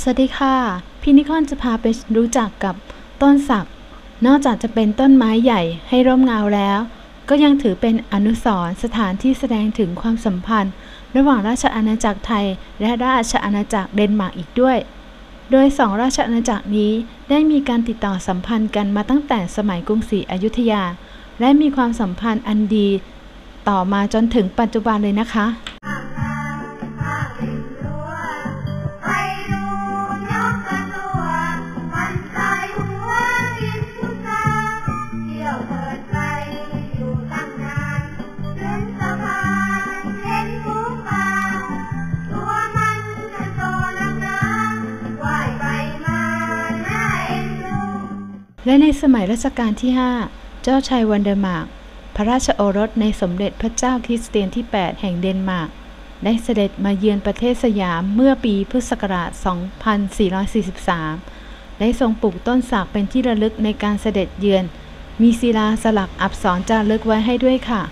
สวัสดีค่ะ พี่นิคอนจะพาไปรู้จักกับต้นสัก นอกจากจะเป็นต้นไม้ใหญ่ให้ร่มเงาแล้ว ก็ยังถือเป็นอนุสรณ์สถานที่แสดงถึงความสัมพันธ์ ระหว่างราชอาณาจักรไทย และราชอาณาจักรเดนมาร์กอีกด้วย โดยสองราชอาณาจักรนี้ได้มีการติดต่อสัมพันธ์กันมาตั้งแต่สมัยกรุงศรีอยุธยา และมีความสัมพันธ์อันดี ต่อมาจนถึงปัจจุบันเลยนะคะและในสมัยรัชกาลที่ 5 เจ้าชายวันเดอร์มาร์ก พระราชโอรสในสมเด็จพระเจ้าคริสเตียนที่ 8 แห่งเดนมาร์ก ได้เสด็จมาเยือนประเทศสยามเมื่อปีพุทธศักราช 2443 ได้ทรงปลูกต้นสักเป็นที่ระลึกในการเสด็จเยือน มีศิลาสลักอักษรจารึกไว้ให้ด้วยค่ะ